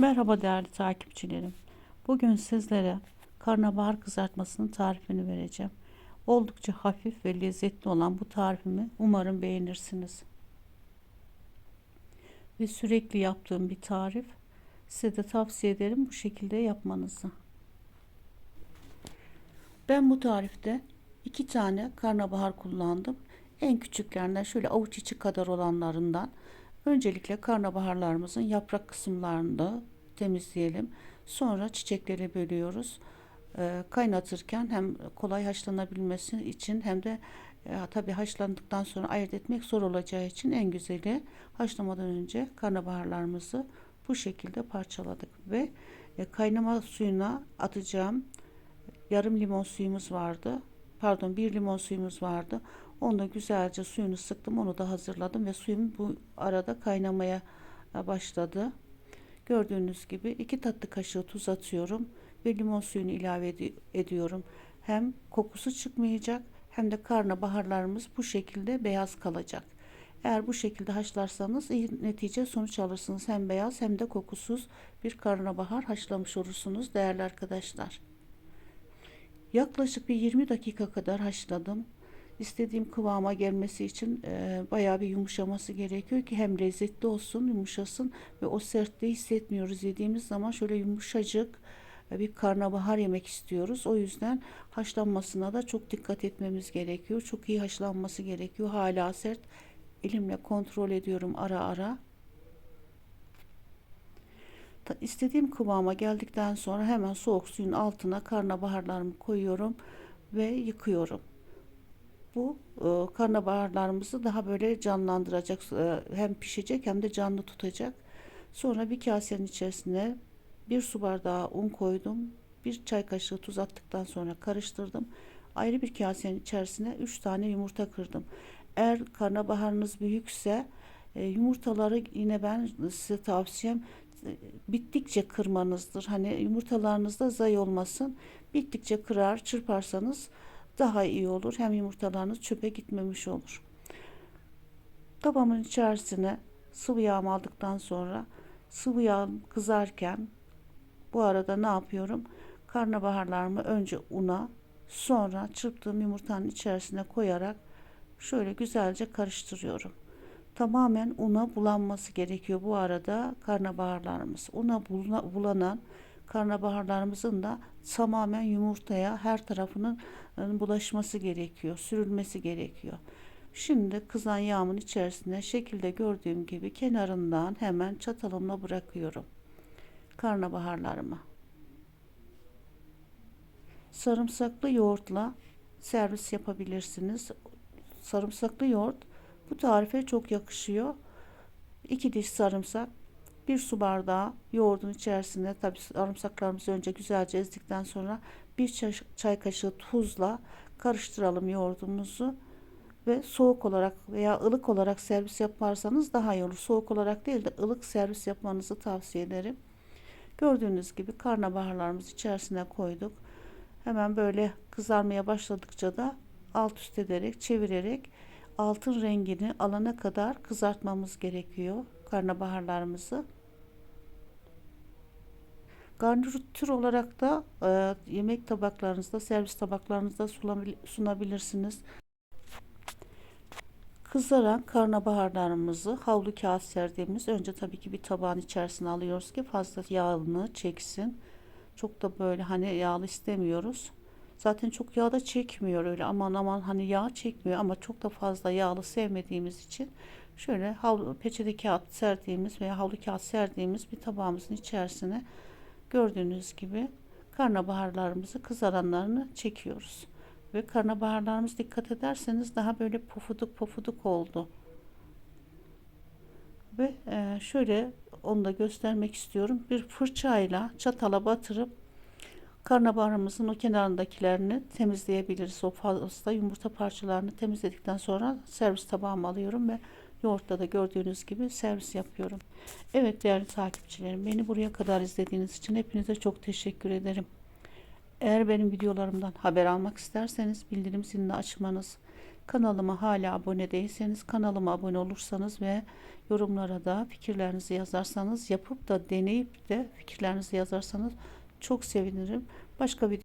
Merhaba değerli takipçilerim. Bugün sizlere karnabahar kızartmasının tarifini vereceğim. Oldukça hafif ve lezzetli olan bu tarifimi umarım beğenirsiniz. Ve sürekli yaptığım bir tarif. Size de tavsiye ederim bu şekilde yapmanızı. Ben bu tarifte iki tane karnabahar kullandım. En küçüklerinden şöyle avuç içi kadar olanlarından Öncelikle karnabaharlarımızın yaprak kısımlarını temizleyelim. Sonra çiçekleri bölüyoruz. E, kaynatırken hem kolay haşlanabilmesi için hem de e, tabii haşlandıktan sonra ayırt etmek zor olacağı için en güzeli haşlamadan önce karnabaharlarımızı bu şekilde parçaladık ve e, kaynama suyuna atacağım yarım limon suyumuz vardı. Pardon bir limon suyumuz vardı. Onu da güzelce suyunu sıktım. Onu da hazırladım ve suyum bu arada kaynamaya e, başladı. Gördüğünüz gibi iki tatlı kaşığı tuz atıyorum ve limon suyunu ilave ed ediyorum. Hem kokusu çıkmayacak hem de karnabaharlarımız bu şekilde beyaz kalacak. Eğer bu şekilde haşlarsanız iyi netice sonuç alırsınız. Hem beyaz hem de kokusuz bir karnabahar haşlamış olursunuz değerli arkadaşlar. Yaklaşık bir 20 dakika kadar haşladım istediğim kıvama gelmesi için e, bayağı bir yumuşaması gerekiyor ki hem lezzetli olsun, yumuşasın ve o sertliği hissetmiyoruz. Yediğimiz zaman şöyle yumuşacık e, bir karnabahar yemek istiyoruz. O yüzden haşlanmasına da çok dikkat etmemiz gerekiyor. Çok iyi haşlanması gerekiyor. Hala sert. Elimle kontrol ediyorum ara ara. İstediğim kıvama geldikten sonra hemen soğuk suyun altına karnabaharlarımı koyuyorum ve yıkıyorum. Bu e, karnabaharlarımızı daha böyle canlandıracak. E, hem pişecek hem de canlı tutacak. Sonra bir kasenin içerisine bir su bardağı un koydum. Bir çay kaşığı tuz attıktan sonra karıştırdım. Ayrı bir kasenin içerisine 3 tane yumurta kırdım. Eğer karnabaharınız büyükse e, yumurtaları yine ben size tavsiyem e, bittikçe kırmanızdır. Hani yumurtalarınızda zay olmasın. Bittikçe kırar, çırparsanız daha iyi olur. Hem yumurtalarınız çöpe gitmemiş olur. Tavamın içerisine sıvı yağ aldıktan sonra sıvı yağ kızarken bu arada ne yapıyorum? Karnabaharlarımı önce una sonra çırptığım yumurtanın içerisine koyarak şöyle güzelce karıştırıyorum. Tamamen una bulanması gerekiyor bu arada karnabaharlarımız. Una bulanan karnabaharlarımızın da tamamen yumurtaya her tarafının bulaşması gerekiyor, sürülmesi gerekiyor. Şimdi kızan yağımın içerisine şekilde gördüğüm gibi kenarından hemen çatalımla bırakıyorum. Karnabaharlarımı. Sarımsaklı yoğurtla servis yapabilirsiniz. Sarımsaklı yoğurt bu tarife çok yakışıyor. 2 diş sarımsak, bir su bardağı yoğurdun içerisine tabi sarımsaklarımızı önce güzelce ezdikten sonra bir çay, çay kaşığı tuzla karıştıralım yoğurdumuzu ve soğuk olarak veya ılık olarak servis yaparsanız daha iyi olur. Soğuk olarak değil de ılık servis yapmanızı tavsiye ederim. Gördüğünüz gibi karnabaharlarımızı içerisine koyduk. Hemen böyle kızarmaya başladıkça da alt üst ederek çevirerek altın rengini alana kadar kızartmamız gerekiyor karnabaharlarımızı. Garnitür olarak da e, yemek tabaklarınızda, servis tabaklarınızda sunabilirsiniz. Kızaran karnabaharlarımızı havlu kağıt serdiğimiz önce tabii ki bir tabağın içerisine alıyoruz ki fazla yağını çeksin. Çok da böyle hani yağlı istemiyoruz. Zaten çok yağ da çekmiyor öyle aman aman hani yağ çekmiyor ama çok da fazla yağlı sevmediğimiz için şöyle havlu peçete kağıt serdiğimiz veya havlu kağıt serdiğimiz bir tabağımızın içerisine gördüğünüz gibi karnabaharlarımızı kızaranlarını çekiyoruz. Ve karnabaharlarımız dikkat ederseniz daha böyle pofuduk pofuduk oldu. Ve e, şöyle onu da göstermek istiyorum. Bir fırçayla çatala batırıp karnabaharımızın o kenarındakilerini temizleyebiliriz. O fazla yumurta parçalarını temizledikten sonra servis tabağıma alıyorum ve yoğurtla da gördüğünüz gibi servis yapıyorum. Evet değerli takipçilerim beni buraya kadar izlediğiniz için hepinize çok teşekkür ederim. Eğer benim videolarımdan haber almak isterseniz bildirim zilini açmanız, Kanalıma hala abone değilseniz kanalıma abone olursanız ve yorumlara da fikirlerinizi yazarsanız yapıp da deneyip de fikirlerinizi yazarsanız çok sevinirim. Başka bir